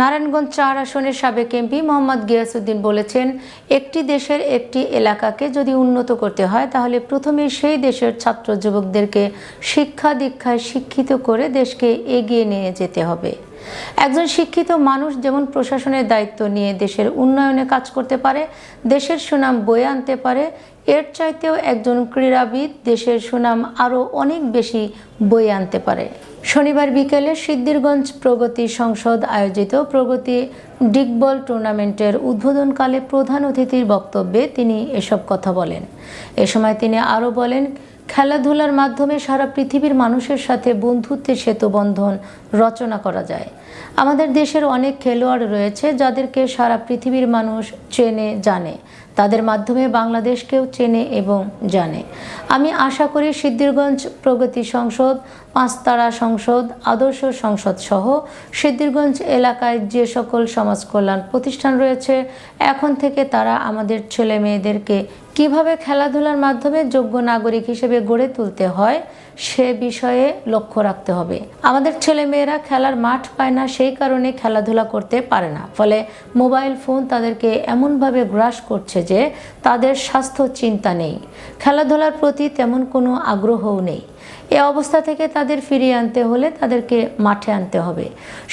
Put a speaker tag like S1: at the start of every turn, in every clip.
S1: নারায়ণগঞ্জ চার আসনের সাবেক এমপি মোহাম্মদ গিয়াসউদ্দিন বলেছেন একটি দেশের একটি এলাকাকে যদি উন্নত করতে হয় তাহলে প্রথমে সেই দেশের ছাত্র যুবকদেরকে শিক্ষা দীক্ষায় শিক্ষিত করে দেশকে এগিয়ে নিয়ে যেতে হবে একজন শিক্ষিত মানুষ যেমন প্রশাসনের দায়িত্ব নিয়ে দেশের উন্নয়নে কাজ করতে পারে দেশের সুনাম বয়ে আনতে পারে এর চাইতেও একজন ক্রীড়াবিদ দেশের সুনাম আরও অনেক বেশি বয়ে আনতে পারে শনিবার বিকেলে সিদ্ধিরগঞ্জ প্রগতি সংসদ আয়োজিত প্রগতি ডিগবল টুর্নামেন্টের উদ্বোধনকালে প্রধান অতিথির বক্তব্যে তিনি এসব কথা বলেন এ সময় তিনি আরও বলেন খেলাধুলার মাধ্যমে সারা পৃথিবীর মানুষের সাথে বন্ধুত্বের সেতুবন্ধন রচনা করা যায় আমাদের দেশের অনেক খেলোয়াড় রয়েছে যাদেরকে সারা পৃথিবীর মানুষ চেনে জানে তাদের মাধ্যমে বাংলাদেশকেও চেনে এবং জানে আমি আশা করি সিদ্ধিরগঞ্জ প্রগতি সংসদ পাঁচতারা সংসদ আদর্শ সংসদ সহ সিদ্ধিরগঞ্জ এলাকায় যে সকল সমাজ কল্যাণ প্রতিষ্ঠান রয়েছে এখন থেকে তারা আমাদের ছেলে মেয়েদেরকে কিভাবে খেলাধুলার মাধ্যমে যোগ্য নাগরিক হিসেবে গড়ে তুলতে হয় সে বিষয়ে লক্ষ্য রাখতে হবে আমাদের ছেলেমেয়েরা খেলার মাঠ পায় না সেই কারণে খেলাধুলা করতে পারে না ফলে মোবাইল ফোন তাদেরকে এমনভাবে গ্রাস করছে যে তাদের স্বাস্থ্য চিন্তা নেই খেলাধুলার প্রতি তেমন কোনো আগ্রহও নেই এ অবস্থা থেকে তাদের ফিরিয়ে আনতে হলে তাদেরকে মাঠে আনতে হবে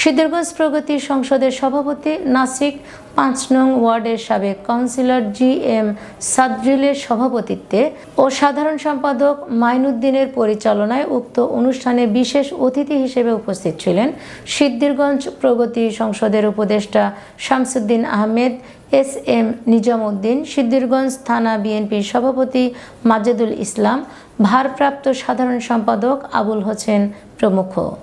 S1: সিদ্ধিরগঞ্জ প্রগতি সংসদের সভাপতি নাসিক পাঁচ নং ওয়ার্ডের সাবেক কাউন্সিলর জি এম সাদ্রিলের সভাপতিত্বে ও সাধারণ সম্পাদক মাইনুদ্দিনের পরিচালনায় উক্ত অনুষ্ঠানে বিশেষ অতিথি হিসেবে উপস্থিত ছিলেন সিদ্ধিরগঞ্জ প্রগতি সংসদের উপদেষ্টা শামসুদ্দিন আহমেদ এস এম নিজামুদ্দিন সিদ্দিরগঞ্জ থানা বিএনপির সভাপতি মাজেদুল ইসলাম ভারপ্রাপ্ত সাধারণ সম্পাদক আবুল হোসেন প্রমুখ